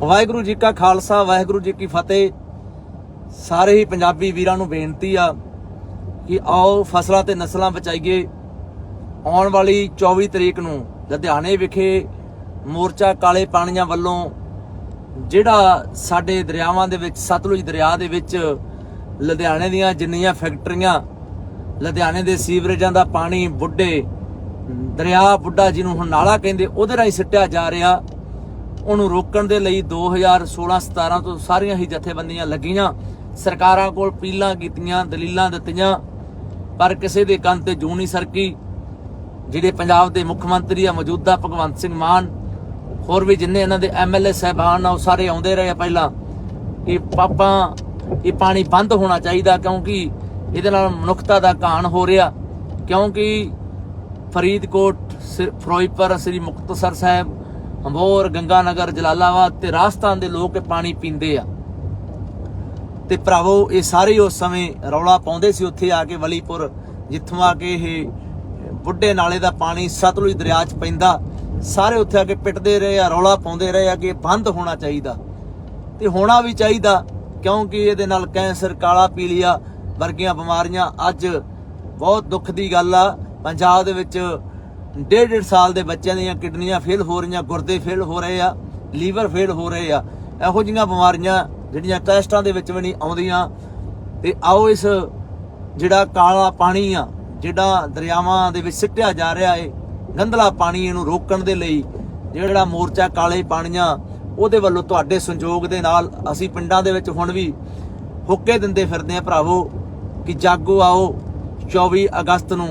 ਵਾਹਿਗੁਰੂ ਜੀ ਕਾ ਖਾਲਸਾ, ਵਾਹਿਗੁਰੂ ਜੀ ਕੀ ਫਤਿਹ। ਸਾਰੇ ਹੀ ਪੰਜਾਬੀ ਵੀਰਾਂ ਨੂੰ ਬੇਨਤੀ ਆ ਕਿ ਆਓ ਫਸਲਾਂ ਤੇ ਨਸਲਾਂ ਬਚਾਈਏ। ਆਉਣ ਵਾਲੀ 24 ਤਰੀਕ ਨੂੰ ਲੁਧਿਆਣੇ ਵਿਖੇ ਮੋਰਚਾ ਕਾਲੇ ਪਾਣੀਆਂ ਵੱਲੋਂ ਜਿਹੜਾ ਸਾਡੇ ਦਰਿਆਵਾਂ ਦੇ ਵਿੱਚ, ਸਤਲੁਜ ਦਰਿਆ ਦੇ ਵਿੱਚ ਲੁਧਿਆਣੇ ਦੀਆਂ ਜਿੰਨੀਆਂ ਫੈਕਟਰੀਆਂ, ਲੁਧਿਆਣੇ ਦੇ ਸੀਵਰੇਜਾਂ ਦਾ ਪਾਣੀ, ਬੁੱਢੇ, ਦਰਿਆ ਬੁੱਢਾ ਜਿਹਨੂੰ ਹੁਣ ਨਾਲਾ ਕਹਿੰਦੇ, ਉਹਦੇ ਰਾਹੀਂ ਸਿੱਟਿਆ ਜਾ ਰਿਹਾ। ਉਹਨੂੰ ਰੋਕਣ ਦੇ ਲਈ 2016 17 ਤੋਂ ਸਾਰੀਆਂ ਹੀ ਜਥੇਬੰਦੀਆਂ ਲੱਗੀਆਂ। ਸਰਕਾਰਾਂ ਕੋਲ ਪੀਲਾਂ ਕੀਤੀਆਂ, ਦਲੀਲਾਂ ਦਿੱਤੀਆਂ, ਪਰ ਕਿਸੇ ਦੇ ਕੰਨ ਤੇ ਜੂ ਨਹੀਂ ਸਰਕੀ। ਜਿਹੜੇ ਪੰਜਾਬ ਦੇ ਮੁੱਖ ਮੰਤਰੀ ਆ, ਮੌਜੂਦਾ ਭਗਵੰਤ ਸਿੰਘ ਮਾਨ, ਹੋਰ ਵੀ ਜਿੰਨੇ ਇਹਨਾਂ ਦੇ ਐਮਐਲਏ ਸਹਿਬਾਨ ਆ, ਉਹ ਸਾਰੇ ਆਉਂਦੇ ਰਹੇ ਆ ਪਹਿਲਾਂ ਕਿ ਪਾਪਾ, ਇਹ ਪਾਣੀ ਬੰਦ ਹੋਣਾ ਚਾਹੀਦਾ ਕਿਉਂਕਿ ਇਹਦੇ ਨਾਲ ਮਨੁੱਖਤਾ ਦਾ ਘਾਣ ਹੋ ਰਿਹਾ। ਕਿਉਂਕਿ ਫਰੀਦਕੋਟ ਸ- ਫਿਰੋਜ਼ਪੁਰ, ਸ੍ਰੀ ਮੁਕਤਸਰ ਸਾਹਿਬ ਹੰਬੋਰ ਗੰਗਾਨਗਰ, ਜਲਾਲਾਬਾਦ ਤੇ ਰਾਜਸਥਾਨ ਦੇ ਲੋਕ ਪਾਣੀ ਪੀਂਦੇ ਆ। ਤੇ ਭਰਾਵੋ, ਇਹ ਸਾਰੇ ਉਸ ਸਮੇਂ ਰੌਲਾ ਪਾਉਂਦੇ ਸੀ, ਉੱਥੇ ਆ ਕੇ ਵਲੀਪੁਰ ਜਿੱਥੋਂ ਆ ਕੇ ਇਹ ਬੁੱਢੇ ਨਾਲੇ ਦਾ ਪਾਣੀ ਸਤਲੁਜ ਦਰਿਆ 'ਚ ਪੈਂਦਾ, ਸਾਰੇ ਉੱਥੇ ਆ ਕੇ ਪਿੱਟਦੇ ਰਹੇ ਆ, ਰੌਲਾ ਪਾਉਂਦੇ ਰਹੇ ਆ ਕਿ ਬੰਦ ਹੋਣਾ ਚਾਹੀਦਾ। ਤੇ ਹੋਣਾ ਵੀ ਚਾਹੀਦਾ, ਕਿਉਂਕਿ ਇਹਦੇ ਨਾਲ ਕੈਂਸਰ, ਕਾਲਾ ਪੀਲੀਆ ਵਰਗੀਆਂ ਬਿਮਾਰੀਆਂ ਅੱਜ ਬਹੁਤ ਦੁੱਖ ਦੀ ਗੱਲ ਆ। ਪੰਜਾਬ ਦੇ ਵਿੱਚ ਡੇਢ ਡੇਢ ਸਾਲ ਦੇ ਬੱਚਿਆਂ ਦੀਆਂ ਕਿਡਨੀਆਂ ਫੇਲ ਹੋ ਰਹੀਆਂ, ਗੁਰਦੇ ਫੇਲ ਹੋ ਰਹੇ ਆ, ਲੀਵਰ ਫੇਲ ਹੋ ਰਹੇ ਆ, ਇਹੋ ਜਿਹੀਆਂ ਬਿਮਾਰੀਆਂ ਜਿਹੜੀਆਂ ਟੈਸਟਾਂ ਦੇ ਵਿੱਚ ਵੀ ਨਹੀਂ ਆਉਂਦੀਆਂ। ਤੇ ਆਓ ਇਸ ਜਿਹੜਾ ਕਾਲਾ ਪਾਣੀ ਆ, ਜਿਹੜਾ ਦਰਿਆਵਾਂ ਦੇ ਵਿੱਚ ਸਿੱਟਿਆ ਜਾ ਰਿਹਾ ਏ, ਗੰਧਲਾ ਪਾਣੀ ਇਹਨੂੰ ਰੋਕਣ ਦੇ ਲਈ, ਜਿਹੜਾ ਮੋਰਚਾ ਕਾਲੇ ਪਾਣੀਆਂ, ਉਹਦੇ ਵੱਲੋਂ ਤੁਹਾਡੇ ਸੰਯੋਗ ਦੇ ਨਾਲ ਅਸੀਂ ਪਿੰਡਾਂ ਦੇ ਵਿੱਚ ਹੁਣ ਵੀ ਹੁੱਕੇ ਦਿੰਦੇ ਫਿਰਦੇ ਆ, ਭਰਾਵੋ, ਕਿ ਜਾਗੋ ਆਓ 24 ਅਗਸਤ ਨੂੰ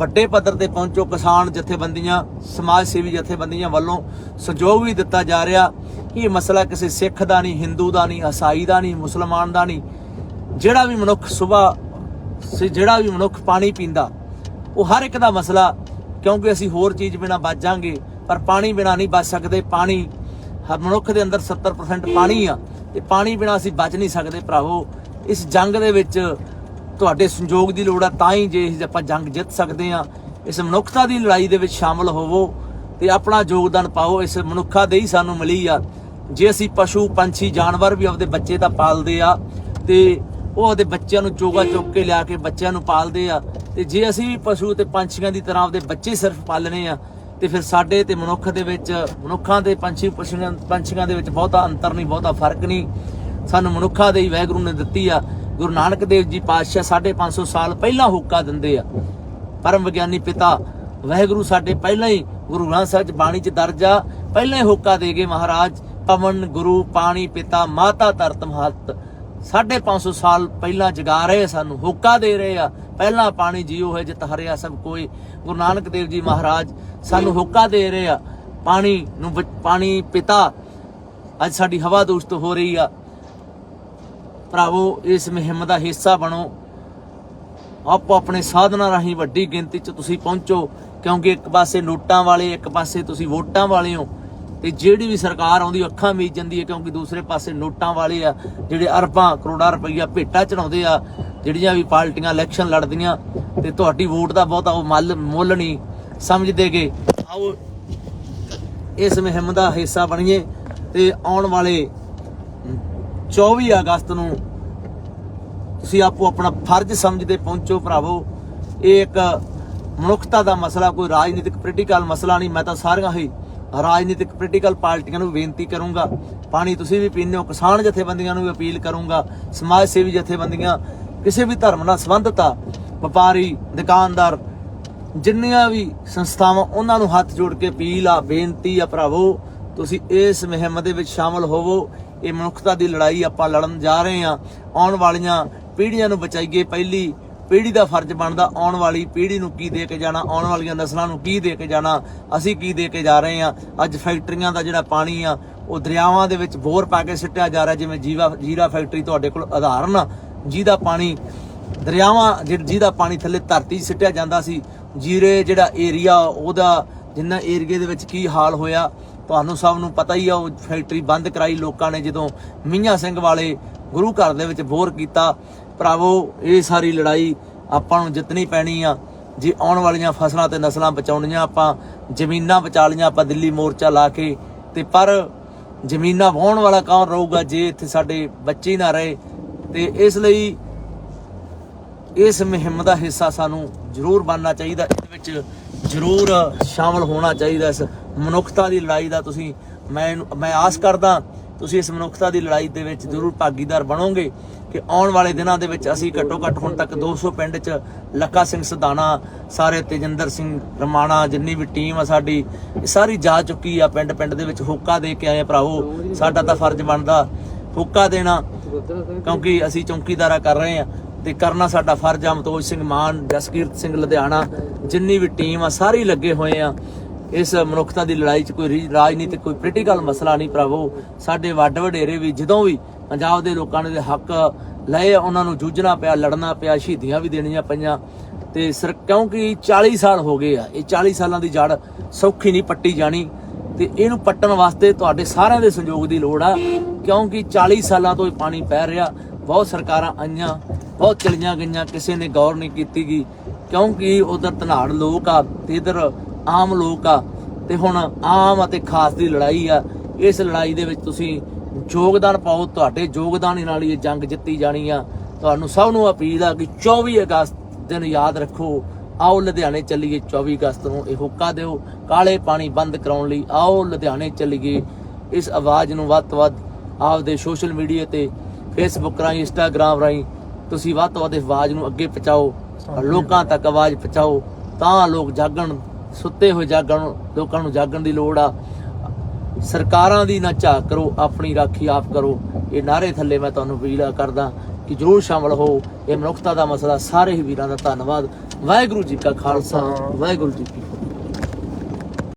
ਵੱਡੇ ਪੱਧਰ ਤੇ ਪਹੁੰਚੋ ਕਿਸਾਨ ਜਥੇਬੰਦੀਆਂ, ਸਮਾਜ ਸੇਵੀ ਜਥੇਬੰਦੀਆਂ ਵੱਲੋਂ ਸਹਿਯੋਗ ਵੀ ਦਿੱਤਾ ਜਾ ਰਿਹਾ। ਕਿ ਇਹ ਮਸਲਾ ਕਿਸੇ ਸਿੱਖ ਦਾ ਨਹੀਂ, ਹਿੰਦੂ ਦਾ ਨਹੀਂ, ਈਸਾਈ ਦਾ ਨਹੀਂ, ਮੁਸਲਮਾਨ ਦਾ ਨਹੀਂ। ਜਿਹੜਾ ਵੀ ਮਨੁੱਖ ਸਵੇਰ ਜਿਹੜਾ ਵੀ ਮਨੁੱਖ ਪਾਣੀ ਪੀਂਦਾ, ਉਹ ਹਰ ਇੱਕ ਦਾ ਮਸਲਾ, ਕਿਉਂਕਿ ਅਸੀਂ ਹੋਰ ਚੀਜ਼ ਬਿਨਾ ਬਚ ਜਾਾਂਗੇ, ਪਰ ਪਾਣੀ ਬਿਨਾ ਨਹੀਂ ਬਚ ਸਕਦੇ। ਪਾਣੀ, ਹਰ ਮਨੁੱਖ ਦੇ ਅੰਦਰ 70% ਪਾਣੀ ਆ, ਤੇ ਪਾਣੀ ਬਿਨਾ ਅਸੀਂ ਬਚ ਨਹੀਂ ਸਕਦੇ ਭਰਾਵੋ। ਇਸ ਜੰਗ ਦੇ ਵਿੱਚ ਤੁਹਾਡੇ ਸੰਯੋਗ ਦੀ ਲੋੜ ਆ, ਤਾਂ ਹੀ ਜੇ ਆਪਾਂ ਜੰਗ ਜਿੱਤ ਸਕਦੇ ਆ ਇਸ ਮਨੁੱਖਤਾ ਦੀ ਲੜਾਈ ਦੇ ਵਿੱਚ ਸ਼ਾਮਲ ਹੋਵੋ ਤੇ ਆਪਣਾ ਯੋਗਦਾਨ ਪਾਓ, ਇਸ ਮਨੁੱਖਾ ਦੇ ਹੀ ਸਾਨੂੰ ਮਿਲੀ ਆ। ਜੇ ਅਸੀਂ ਪਸ਼ੂ, ਪੰਛੀ, ਜਾਨਵਰ ਵੀ ਆਪਦੇ ਬੱਚੇ ਤਾਂ ਪਾਲਦੇ ਆ ਤੇ ਉਹ ਆਪਦੇ ਬੱਚਿਆਂ ਨੂੰ ਚੋਗਾ ਚੁੱਕ ਕੇ ਲਿਆ ਕੇ ਬੱਚਿਆਂ ਨੂੰ ਪਾਲਦੇ ਆ ਤੇ ਜੇ ਅਸੀਂ ਵੀ ਪਸ਼ੂ ਤੇ ਪੰਛੀਆਂ ਦੀ ਤਰ੍ਹਾਂ ਆਪਦੇ ਬੱਚੇ ਸਿਰਫ ਪਾਲਣੇ ਆ, ਤੇ ਫਿਰ ਸਾਡੇ ਤੇ ਮਨੁੱਖ ਦੇ ਵਿੱਚ, ਮਨੁੱਖਾਂ ਦੇ ਪੰਛੀ ਪਸ਼ੂਆਂ, ਪੰਛੀਆਂ ਦੇ ਵਿੱਚ ਬਹੁਤਾ ਅੰਤਰ ਨਹੀਂ, ਬਹੁਤਾ ਫ਼ਰਕ ਨਹੀਂ। ਸਾਨੂੰ ਮਨੁੱਖਾਂ ਦੇ ਹੀ ਵਾਹਿਗੁਰੂ ਨੇ ਦਿੱਤੀ ਆ। ਗੁਰੂ ਨਾਨਕ ਦੇਵ ਜੀ ਪਾਤਸ਼ਾਹ 550 ਸਾਲ ਪਹਿਲਾਂ ਹੁੱਕਾ ਦਿੰਦੇ ਆ। ਪਰਮ ਵਿਗਿਆਨੀ ਪਿਤਾ ਵਾਹਿਗੁਰੂ ਸਾਡੇ ਪਹਿਲਾਂ ਹੀ ਗੁਰੂ ਗ੍ਰੰਥ ਸਾਹਿਬ ਚ ਬਾਣੀ ਚ ਦਰਜ ਆ। ਪਹਿਲਾਂ ਹੀ ਹੁੱਕਾ ਦੇ ਗਏ ਮਹਾਰਾਜ, ਪਵਨ, ਗੁਰੂ, ਪਾਣੀ, ਪਿਤਾ, ਮਾਤਾ, ਧਰਤ, ਮਹਤ। 550 ਸਾਲ ਪਹਿਲਾਂ ਜਗਾ ਰਹੇ ਆ ਸਾਨੂੰ, ਹੁੱਕਾ ਦੇ ਰਹੇ ਆ। ਪਹਿਲਾਂ ਪਾਣੀ ਜੀਓ ਹੈ ਜਿਤ ਹਰਿਆ ਸਭ ਕੋਈ। ਗੁਰੂ ਨਾਨਕ ਦੇਵ ਜੀ ਮਹਾਰਾਜ ਸਾਨੂੰ ਹੁੱਕਾ ਦੇ ਰਹੇ ਆ। ਪਾਣੀ ਨੂੰ ਪਾਣੀ ਪਿਤਾ, ਅੱਜ ਸਾਡੀ ਹਵਾ ਦੂਸ਼ਿਤ ਹੋ ਰਹੀ ਆ। ਭਰਾਵੋ, ਇਸ ਮੁਹਿੰਮ ਦਾ ਹਿੱਸਾ ਬਣੋ। ਆਪੋ ਆਪਣੇ ਸਾਧਨਾਂ ਰਾਹੀਂ ਵੱਡੀ ਗਿਣਤੀ 'ਚ ਤੁਸੀਂ ਪਹੁੰਚੋ, ਕਿਉਂਕਿ ਇੱਕ ਪਾਸੇ ਨੋਟਾਂ ਵਾਲੇ, ਇੱਕ ਪਾਸੇ ਤੁਸੀਂ ਵੋਟਾਂ ਵਾਲੇ ਹੋ। ਤੇ ਜਿਹੜੀ ਵੀ ਸਰਕਾਰ ਆਉਂਦੀ ਅੱਖਾਂ ਮੀਚ ਜਾਂਦੀ ਹੈ, ਕਿਉਂਕਿ ਦੂਸਰੇ ਪਾਸੇ ਨੋਟਾਂ ਵਾਲੇ ਆ, ਜਿਹੜੇ ਅਰਬਾਂ ਕਰੋੜਾਂ ਰੁਪਈਆ ਭੇਟਾ ਚੜਾਉਂਦੇ ਆ, ਜਿਹੜੀਆਂ ਵੀ ਪਾਰਟੀਆਂ ਇਲੈਕਸ਼ਨ ਲੜਦੀਆਂ, ਤੇ ਤੁਹਾਡੀ ਵੋਟ ਦਾ ਬਹੁਤਾ ਉਹ ਮੱਲ, ਮੁੱਲ ਨਹੀਂ ਸਮਝਦੇਗੇ। ਆਓ, ਇਸ ਮੁਹਿੰਮ ਦਾ ਹਿੱਸਾ ਬਣੀਏ, ਤੇ ਆਉਣ ਵਾਲੇ 24 ਅਗਸਤ ਨੂੰ ਤੁਸੀਂ ਆਪੋ ਆਪਣਾ ਫਰਜ਼ ਸਮਝਦੇ ਪਹੁੰਚੋ ਭਰਾਵੋ। ਇਹ ਇੱਕ ਮਨੁੱਖਤਾ ਦਾ ਮਸਲਾ, ਕੋਈ ਰਾਜਨੀਤਿਕ ਪੋਲੀਟੀਕਲ ਮਸਲਾ ਨਹੀਂ। ਮੈਂ ਤਾਂ ਸਾਰੀਆਂ ਹੀ ਰਾਜਨੀਤਿਕ ਪੋਲੀਟੀਕਲ ਪਾਰਟੀਆਂ ਨੂੰ ਬੇਨਤੀ ਕਰੂੰਗਾ। ਪਾਣੀ ਤੁਸੀਂ ਵੀ ਪੀਂਦੇ ਹੋ, ਕਿਸਾਨ ਜਥੇਬੰਦੀਆਂ ਨੂੰ ਵੀ ਅਪੀਲ ਕਰੂੰਗਾ। ਸਮਾਜ ਸੇਵੀ ਜਥੇਬੰਦੀਆਂ, ਕਿਸੇ ਵੀ ਧਰਮ ਨਾਲ ਸੰਬੰਧਿਤ ਆ, ਵਪਾਰੀ, ਦੁਕਾਨਦਾਰ, ਜਿੰਨੀਆਂ ਵੀ ਸੰਸਥਾਵਾਂ, ਉਹਨਾਂ ਨੂੰ ਹੱਥ ਜੋੜ ਕੇ ਅਪੀਲ ਆ, ਬੇਨਤੀ ਆ ਭਰਾਵੋ, ਤੁਸੀਂ ਇਸ ਮੁਹਿੰਮ ਦੇ ਵਿੱਚ ਸ਼ਾਮਲ ਹੋਵੋ। ਇਹ ਮਨੁੱਖਤਾ ਦੀ ਲੜਾਈ ਆਪਾਂ ਲੜਨ ਜਾ ਰਹੇ ਹਾਂ। ਆਉਣ ਵਾਲੀਆਂ ਪੀੜ੍ਹੀਆਂ ਨੂੰ ਬਚਾਈਏ ਪਹਿਲੀ ਪੀੜ੍ਹੀ ਦਾ ਫਰਜ਼ ਬਣਦਾ, ਆਉਣ ਵਾਲੀ ਪੀੜ੍ਹੀ ਨੂੰ ਕੀ ਦੇ ਕੇ ਜਾਣਾ, ਆਉਣ ਵਾਲੀਆਂ ਨਸਲਾਂ ਨੂੰ ਕੀ ਦੇ ਕੇ ਜਾਣਾ, ਅਸੀਂ ਕੀ ਦੇ ਕੇ ਜਾ ਰਹੇ ਹਾਂ। ਅੱਜ ਫੈਕਟਰੀਆਂ ਦਾ ਜਿਹੜਾ ਪਾਣੀ ਆ, ਉਹ ਦਰਿਆਵਾਂ ਦੇ ਵਿੱਚ ਬੋਰ ਪਾ ਕੇ ਸਿੱਟਿਆ ਜਾ ਰਿਹਾ, ਜਿਵੇਂ ਜੀਵਾ ਜੀਰਾ ਫੈਕਟਰੀ ਤੁਹਾਡੇ ਕੋਲ ਉਦਾਹਰਨ ਆ। ਜਿਹਦਾ ਪਾਣੀ ਦਰਿਆਵਾਂ ਜਿਹ- ਜਿਹਦਾ ਪਾਣੀ ਥੱਲੇ ਧਰਤੀ 'ਚ ਸਿੱਟਿਆ ਜਾਂਦਾ ਸੀ। ਜੀਰੇ ਜਿਹੜਾ ਏਰੀਆ, ਉਹਦਾ ਜਿੰਨਾ ਏਰੀਏ ਦੇ ਵਿੱਚ ਕੀ ਹਾਲ ਹੋਇਆ ਤੁਹਾਨੂੰ ਸਭ ਨੂੰ ਪਤਾ ਹੀ ਆ, ਉਹ ਫੈਕਟਰੀ ਬੰਦ ਕਰਾਈ ਲੋਕਾਂ ਨੇ ਜਦੋਂ ਮੀਆਂ ਸਿੰਘ ਵਾਲੇ ਗੁਰੂ ਘਰ ਦੇ ਵਿੱਚ ਬੋਰ ਕੀਤਾ। ਭਰਾਵੋ, ਇਹ ਸਾਰੀ ਲੜਾਈ ਆਪਾਂ ਨੂੰ ਜਿੱਤਣੀ ਪੈਣੀ ਆ। ਜੇ ਆਉਣ ਵਾਲੀਆਂ ਫਸਲਾਂ ਤੇ ਨਸਲਾਂ ਬਚਾਉਣੀਆਂ, ਆਪਾਂ ਜ਼ਮੀਨਾਂ ਬਚਾ ਲੀਆਂ ਆਪਾਂ ਦਿੱਲੀ ਮੋਰਚਾ ਲਾ ਕੇ। ਤੇ ਪਰ ਜ਼ਮੀਨਾਂ ਵਾਹੁਣ ਵਾਲਾ ਕੌਣ ਰਹੂਗਾ ਜੇ ਇੱਥੇ ਸਾਡੇ ਬੱਚੇ ਨਾ ਰਹੇ? ਤੇ ਇਸ ਲਈ ਇਸ ਮੁਹਿੰਮ ਦਾ ਹਿੱਸਾ ਸਾਨੂੰ ਜ਼ਰੂਰ ਬਣਨਾ ਚਾਹੀਦਾ। ਇਸ ਵਿੱਚ ਜ਼ਰੂਰ ਸ਼ਾਮਲ ਹੋਣਾ ਚਾਹੀਦਾ ਇਸ ਮਨੁੱਖਤਾ ਦੀ ਲੜਾਈ ਦਾ ਤੁਸੀਂ, ਮੈਂ ਮੈਂ ਆਸ ਕਰਦਾ, ਤੁਸੀਂ ਇਸ ਮਨੁੱਖਤਾ ਦੀ ਲੜਾਈ ਦੇ ਵਿੱਚ ਜ਼ਰੂਰ ਭਾਗੀਦਾਰ ਬਣੋਗੇ ਕਿ ਆਉਣ ਵਾਲੇ ਦਿਨਾਂ ਦੇ ਵਿੱਚ ਅਸੀਂ ਘੱਟੋ ਘੱਟ ਹੁਣ ਤੱਕ 200 ਪਿੰਡ 'ਚ ਲੱਕਾ ਸਿੰਘ ਸਦਾਣਾ, ਸਾਰੇ ਤੇਜਿੰਦਰ ਸਿੰਘ ਰਮਾਣਾ, ਜਿੰਨੀ ਵੀ ਟੀਮ ਆ ਸਾਡੀ, ਇਹ ਸਾਰੀ ਜਾ ਚੁੱਕੀ ਆ ਪਿੰਡ ਪਿੰਡ ਦੇ ਵਿੱਚ ਹੋਕਾ ਦੇ ਕੇ ਆਏ ਭਰਾਵੋ, ਸਾਡਾ ਤਾਂ ਫਰਜ਼ ਬਣਦਾ ਹੋਕਾ ਦੇਣਾ, ਕਿਉਂਕਿ ਅਸੀਂ ਚੌਂਕੀਦਾਰਾ ਕਰ ਰਹੇ ਆ ਤੇ ਕਰਨਾ ਸਾਡਾ ਫਰਜ਼ ਆ ਮਤੋਜ ਸਿੰਘ ਮਾਨ, ਜਸਕੀਰਤ ਸਿੰਘ ਲੁਧਿਆਣਾ ਜਿੰਨੀ ਵੀ ਟੀਮ ਆ, ਸਾਰੀ ਲੱਗੇ ਹੋਏ ਆ। ਇਸ ਮਨੁੱਖਤਾ ਦੀ ਲੜਾਈ 'ਚ ਕੋਈ ਰਾਜਨੀਤਿਕ ਕੋਈ ਪੋਲੀਟੀਕਲ ਮਸਲਾ ਨਹੀਂ ਭਰਾਵੋ। ਸਾਡੇ ਵੱਡ ਵਡੇਰੇ ਵੀ, ਜਦੋਂ ਵੀ ਪੰਜਾਬ ਦੇ ਲੋਕਾਂ ਨੇ ਦੇ ਹੱਕ ਲਏ ਉਹਨਾਂ ਨੂੰ ਜੂਝਣਾ ਪਿਆ, ਲੜਨਾ ਪਿਆ, ਸ਼ਹੀਦੀਆਂ ਵੀ ਦੇਣੀਆਂ ਪਈਆਂ। ਤੇ ਸਰ, ਕਿਉਂਕਿ 40 ਸਾਲ ਹੋ ਗਏ ਆ, ਇਹ 40 ਸਾਲਾਂ ਦੀ ਜੜ ਸੌਖੀ ਨਹੀਂ ਪੱਟੀ ਜਾਣੀ। ਤੇ ਇਹਨੂੰ ਪੱਟਣ ਵਾਸਤੇ ਤੁਹਾਡੇ ਸਾਰਿਆਂ ਦੇ ਸਹਿਯੋਗ ਦੀ ਲੋੜ ਆ, ਕਿਉਂਕਿ 40 ਸਾਲਾਂ ਤੋਂ ਇਹ ਪਾਣੀ ਪੈ ਰਿਹਾ। ਬਹੁਤ ਸਰਕਾਰਾਂ ਆਈਆਂ, ਬਹੁਤ ਚਲੀਆਂ ਗਈਆਂ, ਕਿਸੇ ਨੇ ਗੌਰ ਨਹੀਂ ਕੀਤੀ ਗਈ ਕਿਉਂਕਿ ਉਧਰ ਧਨਾੜ ਲੋਕ ਆ, ਤੇ ਇਧਰ ਆਮ ਲੋਕ ਆ, ਤੇ ਹੁਣ ਆਮ ਅਤੇ ਖਾਸ ਦੀ ਲੜਾਈ ਆ। ਇਸ ਲੜਾਈ ਦੇ ਵਿੱਚ ਤੁਸੀਂ ਯੋਗਦਾਨ ਪਾਓ, ਤੁਹਾਡੇ ਯੋਗਦਾਨ ਨਾਲ ਇਹ ਜੰਗ ਜਿੱਤੀ ਜਾਣੀ ਆ। ਤੁਹਾਨੂੰ ਸਭ ਨੂੰ ਅਪੀਲ ਆ ਕਿ 24 ਅਗਸਤ ਦਿਨ ਯਾਦ ਰੱਖੋ। ਆਓ ਲੁਧਿਆਣੇ ਚੱਲੀਏ 24 ਅਗਸਤ ਨੂੰ ਇਹ ਹੁੱਕਾ ਦਿਓ। ਕਾਲੇ ਪਾਣੀ ਬੰਦ ਕਰਾਉਣ ਲਈ ਆਓ ਲੁਧਿਆਣੇ ਚੱਲੀਏ। ਇਸ ਆਵਾਜ਼ ਨੂੰ ਵੱਧ ਤੋਂ ਵੱਧ ਆਪਦੇ ਸੋਸ਼ਲ ਮੀਡੀਆ ਤੇ ਫੇਸਬੁੱਕ ਰਾਹੀਂ ਇੰਸਟਾਗ੍ਰਾਮ ਰਾਹੀਂ ਤੁਸੀਂ ਵੱਧ ਤੋਂ ਵੱਧ ਆਵਾਜ਼ ਨੂੰ ਅੱਗੇ ਪਹੁੰਚਾਓ। ਲੋਕਾਂ ਤੱਕ ਆਵਾਜ਼ ਪਹੁੰਚਾਓ, ਤਾਂ ਲੋਕ ਜਾਗਣ, ਸੁੱਤੇ ਹੋਏ ਜਾਗਣ, ਲੋਕਾਂ ਨੂੰ ਜਾਗਣ ਦੀ ਲੋੜ ਆ। ਸਰਕਾਰਾਂ ਦੀ ਨਾ ਝਾਕ ਕਰੋ, ਆਪਣੀ ਰਾਖੀ ਆਪ ਕਰੋ। ਇਹ ਨਾਰੇ ਥੱਲੇ ਮੈਂ ਤੁਹਾਨੂੰ ਅਪੀਲ ਕਰਦਾ ਕਿ ਜਰੂਰ ਸ਼ਾਮਲ ਹੋ। ਇਹ ਮਨੁੱਖਤਾ ਦਾ ਮਸਲਾ, ਸਾਰੇ ਹੀ ਵੀਰਾਂ ਦਾ ਧੰਨਵਾਦ। ਵਾਹਿਗੁਰੂ ਜੀ ਕਾ ਖਾਲਸਾ, ਵਾਹਿਗੁਰੂ ਜੀ ਕੀ ਫਤਿਹ।